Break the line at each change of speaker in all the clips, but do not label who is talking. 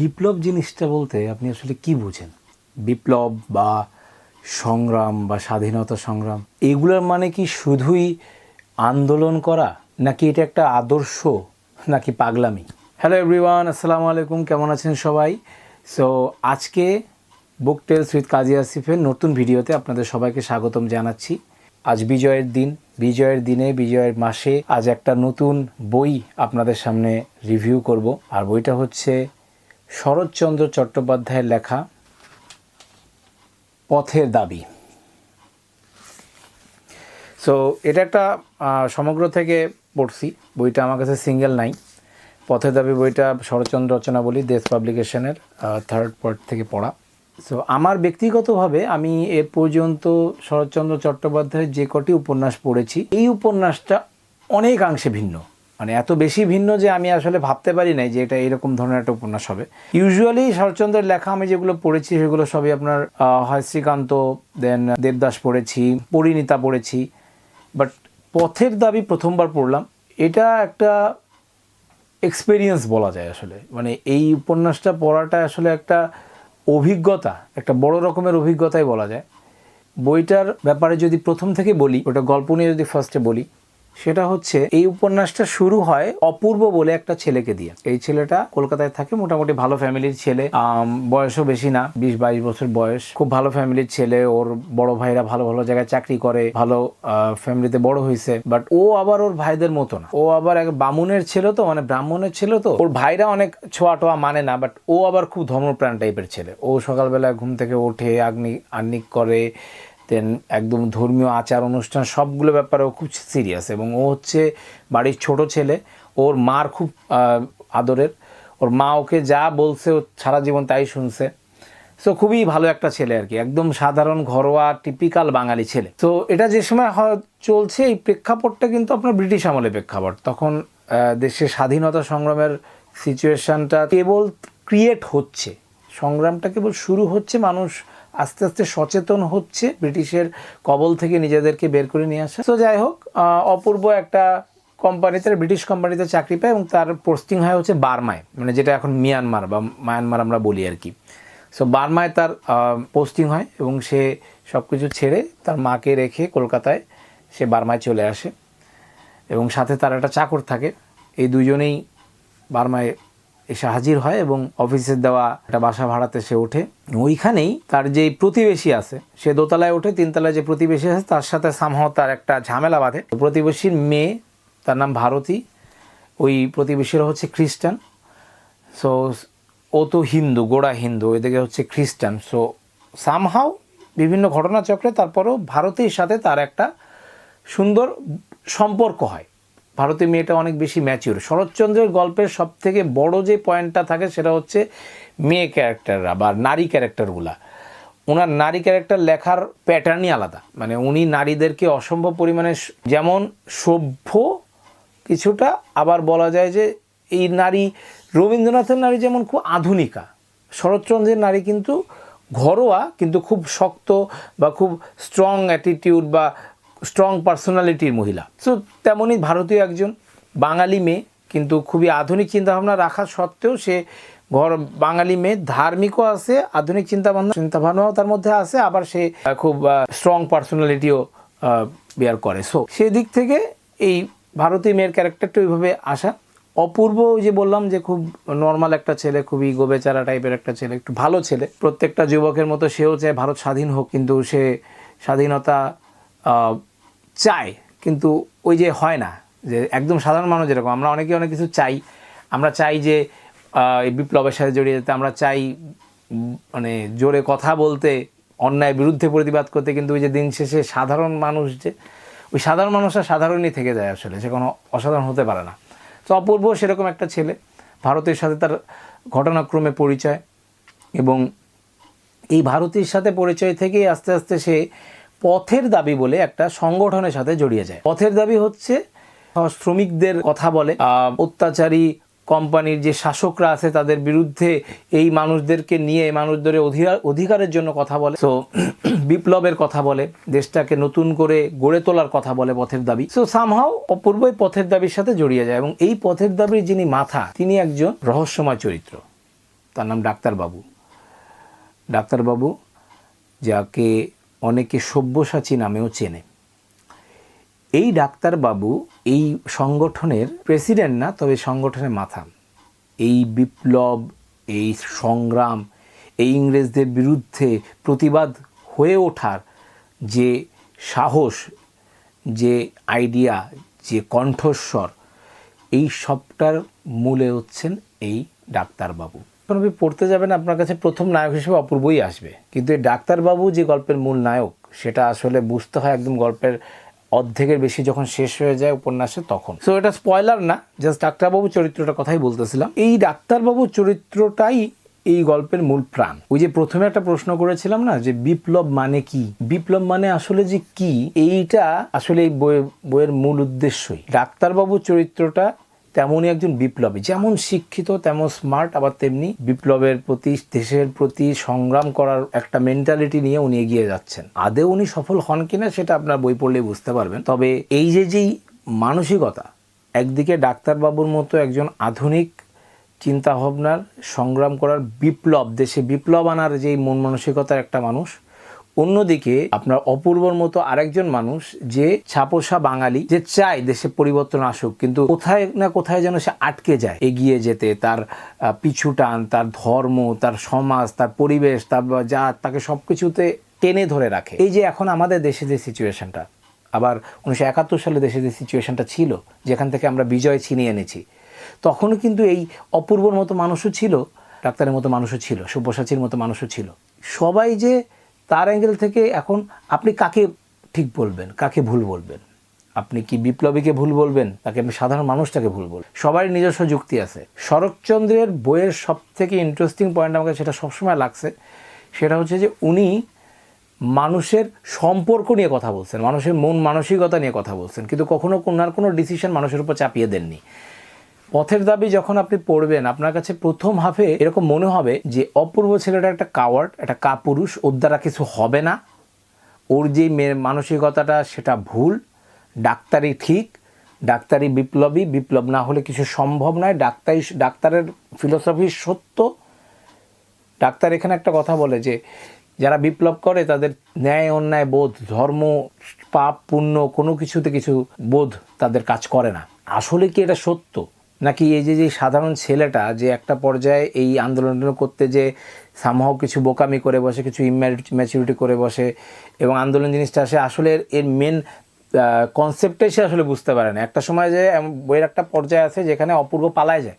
বিপ্লব জিনিসটা বলতে আপনি আসলে কি বুঝেন? বিপ্লব বা সংগ্রাম বা স্বাধীনতা সংগ্রাম, এগুলোর মানে কি শুধুই আন্দোলন করা, নাকি এটা একটা আদর্শ, নাকি পাগলামি? হ্যালো এভরিওয়ান আসসালামু আলাইকুম, কেমন আছেন সবাই? সো আজকে বুক টেলস উইথ কাজী আসিফের নতুন ভিডিওতে আপনাদের সবাইকে স্বাগতম জানাচ্ছি। আজ বিজয়ের দিন, বিজয়ের দিনে, বিজয়ের মাসে আজ একটা নতুন বই আপনাদের সামনে রিভিউ করব। আর বইটা হচ্ছে শরৎচন্দ্র চট্টোপাধ্যায়ের লেখা পথের দাবি। সো এটা একটা সমগ্র থেকে পড়ছি। বইটা আমার কাছে সিঙ্গেল নাই। পথের দাবি বইটা শরৎচন্দ্র রচনাবলী, দেশ পাবলিকেশনের থার্ড পার্ট থেকে পড়া। সো আমার ব্যক্তিগতভাবে আমি এ পর্যন্ত শরৎচন্দ্র চট্টোপাধ্যায়ের যে কটি উপন্যাস পড়েছি, এই উপন্যাসটা অনেকাংশে ভিন্ন। মানে এত বেশি ভিন্ন যে আমি আসলে ভাবতে পারি নাই যে এটা এরকম ধরনের একটা উপন্যাস হবে। ইউজুয়ালি শরৎচন্দ্রের লেখা আমি যেগুলো পড়েছি সেগুলো সবই আপনার হয় শ্রীকান্ত দেন দেবদাস পড়েছি, পরিণীতা পড়েছি। বাট পথের দাবি প্রথমবার পড়লাম, এটা একটা এক্সপেরিয়েন্স বলা যায় আসলে। মানে এই উপন্যাসটা পড়াটা আসলে একটা অভিজ্ঞতা, একটা বড় রকমের অভিজ্ঞতাই বলা যায়। বইটার ব্যাপারে যদি প্রথম থেকে বলি, ওটা গল্প নিয়ে যদি ফার্স্টে বলি সেটা হচ্ছে, এই উপন্যাসটা শুরু হয় অপূর্ব বলে একটা ছেলেকে দিয়ে। এই ছেলেটা কলকাতায় থাকে, মোটামুটি ভালো ফ্যামিলির ছেলে। বয়সও বেশি না বিশ বাইশ বছর বয়স। খুব ভালো ফ্যামিলির ছেলে, ওর বড় ভাইরা ভালো ভালো জায়গায় চাকরি করে, ভালো ফ্যামিলিতে বড় হয়েছে বাট ও আবার ওর ভাইদের মতো না। ও আবার এক বামুনের ছেলে তো মানে ব্রাহ্মণের ছেলে তো। ওর ভাইরা অনেক ছোঁয়া টোয়া মানে না, বাট ও আবার খুব ধর্মপ্রাণ টাইপের ছেলে। ও সকালবেলা ঘুম থেকে ওঠে, আগ্নি আন্নিক করে দেন একদম ধর্মীয় আচার অনুষ্ঠান সবগুলো ব্যাপারে ও খুব সিরিয়াস এবং ও হচ্ছে বাড়ির ছোট ছেলে। ওর মার খুব আদরের। ওর মা ওকে যা বলছে ও সারা জীবন তাই শুনছে। সো খুবই ভালো একটা ছেলে আর কি। একদম সাধারণ, ঘরোয়া টিপিক্যাল বাঙালি ছেলে। তো এটা যে সময় চলছে, এই প্রেক্ষাপটটা কিন্তু আপনার ব্রিটিশ আমলে প্রেক্ষাপট। তখন দেশের স্বাধীনতা সংগ্রামের সিচুয়েশানটা কেবল ক্রিয়েট হচ্ছে। সংগ্রামটা কেবল শুরু হচ্ছে মানুষ আস্তে আস্তে সচেতন হচ্ছে, ব্রিটিশের কবল থেকে নিজেদেরকে বের করে নিয়ে আসা। তো যাই হোক অপূর্ব একটা কোম্পানিতে ব্রিটিশ কোম্পানিতে চাকরি পায় এবং তার পোস্টিং হয় হচ্ছে বার্মায় মানে যেটা এখন মিয়ানমার বা মায়ানমার আমরা বলি আর কি। সো বার্মায় তার পোস্টিং হয় এবং সে সব কিছু ছেড়ে তার মাকে রেখে কলকাতায় সে বার্মায় চলে আসে। এবং সাথে তার একটা চাকর থাকে। এই দুজনেই বার্মায় এসে হাজির হয় এবং অফিসের দেওয়া একটা বাসা ভাড়াতে সে ওঠে। ওইখানেই তার যে প্রতিবেশী আছে, সে দোতলায় ওঠে, তিনতলায় যে প্রতিবেশী আছে, তার সাথে সামহ তার একটা ঝামেলা বাঁধে। প্রতিবেশীর মেয়ে, তার নাম ভারতী, ওই প্রতিবেশীরা হচ্ছে খ্রিস্টান। সো ও তো হিন্দু, গোড়া হিন্দু এদিকে হচ্ছে খ্রিস্টান। সো সামহাও বিভিন্ন ঘটনাচক্রে তারপরেও ভারতের সাথে তার একটা সুন্দর সম্পর্ক হয়। ভারতীয় মেয়েটা অনেক বেশি ম্যাচিওর শরৎচন্দ্রের গল্পের সব থেকে বড় যে পয়েন্টটা থাকে সেটা হচ্ছে মেয়ে ক্যারেক্টাররা বা নারী ক্যারেক্টারগুলা ওনার নারী ক্যারেক্টার লেখার প্যাটার্নই আলাদা। মানে উনি নারীদেরকে অসম্ভব পরিমাণে যেমন সভ্য, কিছুটা আবার বলা যায় যে এই নারী, রবীন্দ্রনাথের নারী যেমন খুব আধুনিকা। শরৎচন্দ্রের নারী কিন্তু ঘরোয়া, কিন্তু খুব শক্ত বা খুব স্ট্রং অ্যাটিটিউড বা স্ট্রং পার্সোনালিটির মহিলা। সো তেমনই ভারতীয় একজন বাঙালি মেয়ে, কিন্তু খুবই আধুনিক চিন্তাভাবনা রাখা সত্ত্বেও সে ঘর বাঙালি মেয়ে, ধার্মিকও আছে, আধুনিক চিন্তাভাবনা চিন্তাভাবনাও তার মধ্যে আছে, আবার সে খুব স্ট্রং পার্সোনালিটিও বেয়ার করে। সো সেদিক থেকে এই ভারতীয় মেয়ের ক্যারেক্টারটা ওইভাবে আসা। অপূর্ব যে বললাম যে খুব নর্মাল একটা ছেলে, খুবই গোবেচারা টাইপের একটা ছেলে, একটু ভালো ছেলে। প্রত্যেকটা যুবকের মতো সেও চায় ভারত স্বাধীন হোক, কিন্তু সে স্বাধীনতা চায় কিন্তু ওই যে হয় না, যে একদম সাধারণ মানুষ যেরকম, আমরা অনেকে অনেক কিছু চাই। আমরা চাই যে এই বিপ্লবের সাথে জড়িয়ে যেতে, আমরা চাই মানে জোরে কথা বলতে অন্যায় বিরুদ্ধে প্রতিবাদ করতে, কিন্তু ওই যে দিন শেষে সাধারণ মানুষ যে, ওই সাধারণ মানুষরা সাধারণই থেকে যায় আসলে, সে কোনো অসাধারণ হতে পারে না। তো অপূর্ব সেরকম একটা ছেলে, ভারতের সাথে তার ঘটনাক্রমে পরিচয় এবং এই ভারতের সাথে পরিচয় থেকেই আস্তে আস্তে সে পথের দাবি বলে একটা সংগঠনের সাথে জড়িয়ে যায়। পথের দাবি হচ্ছে শ্রমিকদের কথা বলে অত্যাচারী কোম্পানির যে শাসকরা আছে তাদের বিরুদ্ধে এই মানুষদেরকে নিয়ে মানুষদের অধিকার, অধিকারের জন্য কথা বলে। তো বিপ্লবের কথা বলে, দেশটাকে নতুন করে গড়ে তোলার কথা বলে পথের দাবি। সো সামহাও অপূর্বই পথের দাবির সাথে জড়িয়ে যায় এবং এই পথের দাবির যিনি মাথা, তিনি একজন রহস্যময় চরিত্র। তার নাম ডাক্তারবাবু। ডাক্তারবাবু, যাকে অনেকে সব্যসাচী নামেও চেনে। এই ডাক্তারবাবু এই সংগঠনের প্রেসিডেন্ট না, তবে সংগঠনের মাথা। এই বিপ্লব, এই সংগ্রাম, এই ইংরেজদের বিরুদ্ধে প্রতিবাদ হয়ে ওঠার যে সাহস, যে আইডিয়া, যে কণ্ঠস্বর, এই সবটার মূলে হচ্ছেন এই ডাক্তারবাবু। আপনি পড়তে যাবেন আপনার কাছে প্রথম নায়ক হিসেবে অপূর্বই আসবে। কিন্তু এই ডাক্তারবাবু যে গল্পের মূল নায়ক, সেটা আসলে বুঝতে হয় একদম গল্পের অর্ধেকের বেশি যখন শেষ হয়ে যায় উপন্যাসে তখন। সো এটা স্পয়লার না জাস্ট ডাক্তারবাবু চরিত্রটার কথাই বলতেছিলাম। এই ডাক্তারবাবু চরিত্রটাই এই গল্পের মূল প্রাণ। ওই যে প্রথমে একটা প্রশ্ন করেছিলাম না, যে বিপ্লব মানে কি? বিপ্লব মানে আসলে যে কি? এইটা আসলে এই বইয়ের মূল উদ্দেশ্যই। ডাক্তারবাবু চরিত্রটা তেমনই একজন বিপ্লবী। যেমন শিক্ষিত, তেমন স্মার্ট আবার তেমনি বিপ্লবের প্রতি, দেশের প্রতি সংগ্রাম করার একটা মেন্টালিটি নিয়ে উনি এগিয়ে যাচ্ছেন। আদৌ উনি সফল হন কিনা সেটা আপনার বই পড়লেই বুঝতে পারবেন। তবে এই যে যেই মানসিকতা, একদিকে ডাক্তারবাবুর মতো একজন আধুনিক চিন্তাভাবনার সংগ্রাম করার বিপ্লব, দেশে বিপ্লব আনার যেই মন মানসিকতার একটা মানুষ অন্যদিকে আপনার অপূর্বর মতো আরেকজন মানুষ যে ছাপোষা বাঙালি, যে চায় দেশে পরিবর্তন আসুক, কিন্তু কোথায় না কোথায় যেন সে আটকে যায়, এগিয়ে যেতে, তার পিছু টান, তার ধর্ম, তার সমাজ, তার পরিবেশ, তার যা তাকে সব কিছুতে টেনে ধরে রাখে। এই যে এখন আমাদের দেশে যে সিচুয়েশনটা আবার উনিশশো একাত্তর সালে দেশে যে সিচুয়েশনটা ছিল, যেখান থেকে আমরা বিজয় ছিনিয়ে এনেছি, তখনও কিন্তু এই অপূর্বর মতো মানুষও ছিল, ডাক্তারের মতো মানুষও ছিল সব্যসাচীর মতো মানুষও ছিল। সবাই যে তার অ্যাঙ্গেল থেকে এখন আপনি কাকে ঠিক বলবেন? কাকে ভুল বলবেন? আপনি কি বিপ্লবীকে ভুল বলবেন? তাকে আপনি সাধারণ মানুষটাকে ভুল বলবেন? সবারই নিজস্ব যুক্তি আছে। শরৎচন্দ্রের বইয়ের সব থেকে ইন্টারেস্টিং পয়েন্ট আমাকে সেটা সবসময় লাগছে, সেটা হচ্ছে যে উনি মানুষের সম্পর্ক নিয়ে কথা বলছেন, মানুষের মন মানসিকতা নিয়ে কথা বলছেন, কিন্তু কখনো কোনার কোনো ডিসিশন মানুষের উপর চাপিয়ে দেননি। পথের দাবি যখন আপনি পড়বেন, আপনার কাছে প্রথম হাফে এরকম মনে হবে যে অপূর্ব ছেলেটা একটা কাওয়ার্ড একটা কাপুরুষ, ওর দ্বারা কিছু হবে না। ওর যে মানসিকতাটা, সেটা ভুল। ডাক্তারি ঠিক ডাক্তারি বিপ্লবী। বিপ্লব না হলে কিছু সম্ভব নয়। ডাক্তারি ডাক্তারের ফিলোসফি সত্য। ডাক্তার এখানে একটা কথা বলে যে, যারা বিপ্লব করে, তাদের ন্যায়, অন্যায়, বোধ, ধর্ম, পাপ, পুণ্য, কোনো কিছুতে কিছু বোধ তাদের কাজ করে না। আসলে কি এটা সত্য? নাকি এই যে যে সাধারণ ছেলেটা যে একটা পর্যায়ে এই আন্দোলন করতে যে সামহাও কিছু বোকামি করে বসে, কিছু ম্যাচুরিটি করে বসে এবং আন্দোলন জিনিসটা আসে আসলে এর- মেন কনসেপ্টটাই সে আসলে বুঝতে পারে না। একটা সময় যে বইয়ের একটা পর্যায়ে আছে যেখানে অপূর্ব পালায় যায়।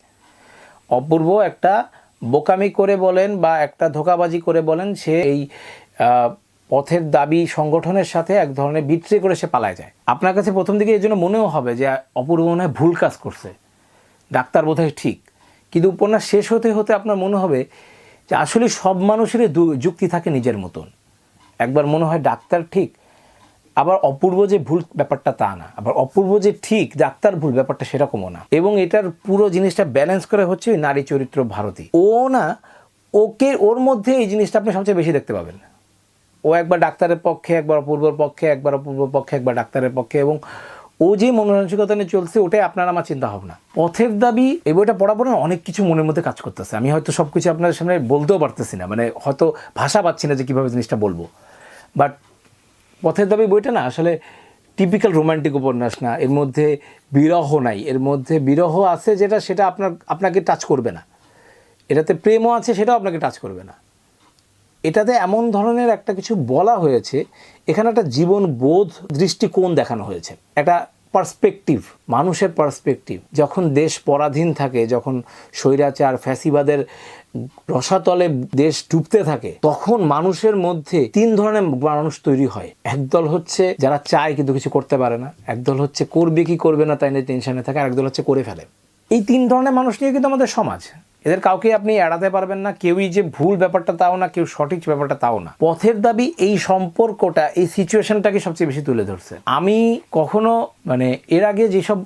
অপূর্ব একটা বোকামি করে বলেন বা একটা ধোকাবাজি করে বলেন সে এই পথের দাবি সংগঠনের সাথে এক ধরনের বিট্রে করে সে পালায় যায়। আপনার কাছে প্রথম দিকে এই জন্য মনেও হবে যে অপূর্ব মনে হয় ভুল কাজ করছে। ডাক্তার বোধহয় ঠিক। কিন্তু উপন্যাস শেষ হতে হতে আপনার মনে হবে যে আসলে সব মানুষেরই যুক্তি থাকে নিজের মতন। একবার মনে হয় ডাক্তার ঠিক, আবার অপূর্ব যে ভুল ব্যাপারটা তা না। আবার অপূর্ব যে ঠিক, ডাক্তার ভুল ব্যাপারটা সেরকমও না। এবং এটার পুরো জিনিসটা ব্যালেন্স করে হচ্ছে নারী চরিত্র ভারতী। ও না, ওকে, ওর মধ্যে এই জিনিসটা আপনি সবচেয়ে বেশি দেখতে পাবেন। ও একবার ডাক্তারের পক্ষে, একবার অপূর্বর পক্ষে, একবার অপূর্বর পক্ষে, একবার ডাক্তারের পক্ষে এবং ও যে মনোমানসিকতা নিয়ে চলছে, ওটাই আপনার আমার চিন্তা ভাবনা পথের দাবি এই বইটা পরে না অনেক কিছু মনের মধ্যে কাজ করতেছে। আমি হয়তো সব কিছু আপনাদের সামনে বলতেও পারতেছি না মানে হয়তো ভাষা পাচ্ছি না যে কীভাবে জিনিসটা বলব। বাট পথের দাবি বইটা না, আসলে টিপিক্যাল রোমান্টিক উপন্যাস না, এর মধ্যে বিরহ নাই। এর মধ্যে বিরহ আছে যেটা, সেটা আপনার, আপনাকে টাচ করবে না। এটাতে প্রেমও আছে, সেটাও আপনাকে টাচ করবে না। এটাতে এমন ধরনের একটা কিছু বলা হয়েছে, এখানে একটা জীবন বোধ দৃষ্টিকোণ দেখানো হয়েছে। একটা পার্সপেক্টিভ মানুষের পার্সপেক্টিভ যখন দেশ পরাধীন থাকে, যখন স্বৈরাচার, ফ্যাসিবাদের রসাতলে দেশ ডুবতে থাকে, তখন মানুষের মধ্যে তিন ধরনের মানুষ তৈরি হয়। একদল হচ্ছে যারা চায় কিন্তু কিছু করতে পারে না, একদল হচ্ছে করবে কি করবে না তাই নিয়ে টেনশনে থাকে আর একদল হচ্ছে করে ফেলে। এই তিন ধরনের মানুষ নিয়ে কিন্তু আমাদের সমাজ। এদের কাউকে আপনি এড়াতে পারবেন না, কেউই যে ভুল ব্যাপারটা তাও না, কেউ সঠিক ব্যাপারটা তাও না। পথের দাবি এই সম্পর্কটা, এই সিচুয়েশনটাকে সবচেয়ে বেশি তুলে ধরছে। আমি কখনো মানে এর আগে যেসব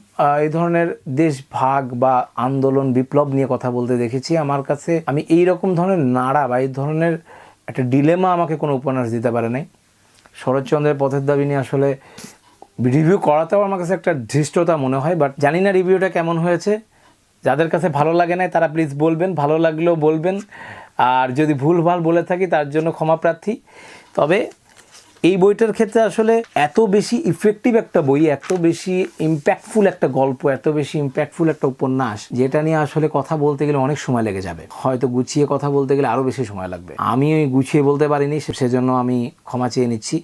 এই ধরনের দেশ ভাগ বা আন্দোলন, বিপ্লব নিয়ে কথা বলতে দেখেছি, আমার কাছে আমি এই রকম ধরনের নাড়া বা এই ধরনের একটা ডিলেমা আমাকে কোনো উপন্যাস দিতে পারে নাই। শরৎচন্দ্রের পথের দাবি নিয়ে আসলে রিভিউ করাতেও আমার কাছে একটা ধৃষ্টতা মনে হয় বাট জানি না রিভিউটা কেমন হয়েছে। যাদের কাছে ভালো লাগে না তারা প্লিজ বলবেন, ভালো লাগলেও বলবেন। আর যদি ভুল ভালো বলে থাকি, তার জন্য ক্ষমা প্রার্থী। তবে এই বইটার ক্ষেত্রে আসলে এত বেশি ইফেক্টিভ একটা বই, এত বেশি ইম্প্যাক্টফুল একটা গল্প, এত বেশি ইম্প্যাক্টফুল একটা উপন্যাস, যেটা নিয়ে আসলে কথা বলতে গেলে অনেক সময় লেগে যাবে। হয়তো গুছিয়ে কথা বলতে গেলে আরও বেশি সময় লাগবে। আমি ওই গুছিয়ে বলতে পারিনি সেজন্য আমি ক্ষমা চেয়ে নিচ্ছি।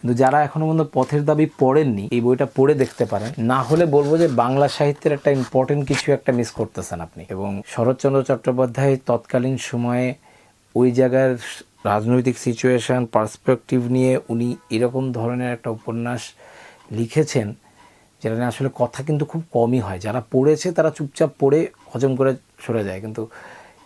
কিন্তু যারা এখনও পর্যন্ত পথের দাবি পড়েননি, এই বইটা পড়ে দেখতে পারেন। না হলে বলব যে বাংলা সাহিত্যের একটা ইম্পর্টেন্ট কিছু একটা মিস করতেছেন আপনি। এবং শরৎচন্দ্র চট্টোপাধ্যায় তৎকালীন সময়ে ওই জায়গার রাজনৈতিক সিচুয়েশন পার্সপেক্টিভ নিয়ে উনি এরকম ধরনের একটা উপন্যাস লিখেছেন, যেটা নিয়ে আসলে কথা কিন্তু খুব কমই হয়। যারা পড়েছে তারা চুপচাপ পড়ে হজম করে সরে যায়, কিন্তু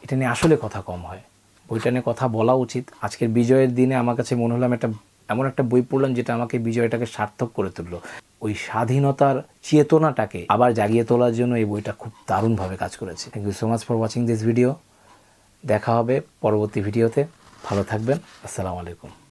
এটা নিয়ে আসলে কথা কম হয়। বইটা নিয়ে কথা বলা উচিত। আজকের বিজয়ের দিনে আমার কাছে মনে হলো আমি একটা এমন একটা বই পড়লাম যেটা আমাকে বিজয়টাকে সার্থক করে তুললো। ওই স্বাধীনতার চেতনাটাকে আবার জাগিয়ে তোলার জন্য এই বইটা খুব দারুণভাবে কাজ করেছে। Thank you so much for watching this video দেখা হবে পরবর্তী ভিডিওতে ভালো থাকবেন। আসসালামু আলাইকুম।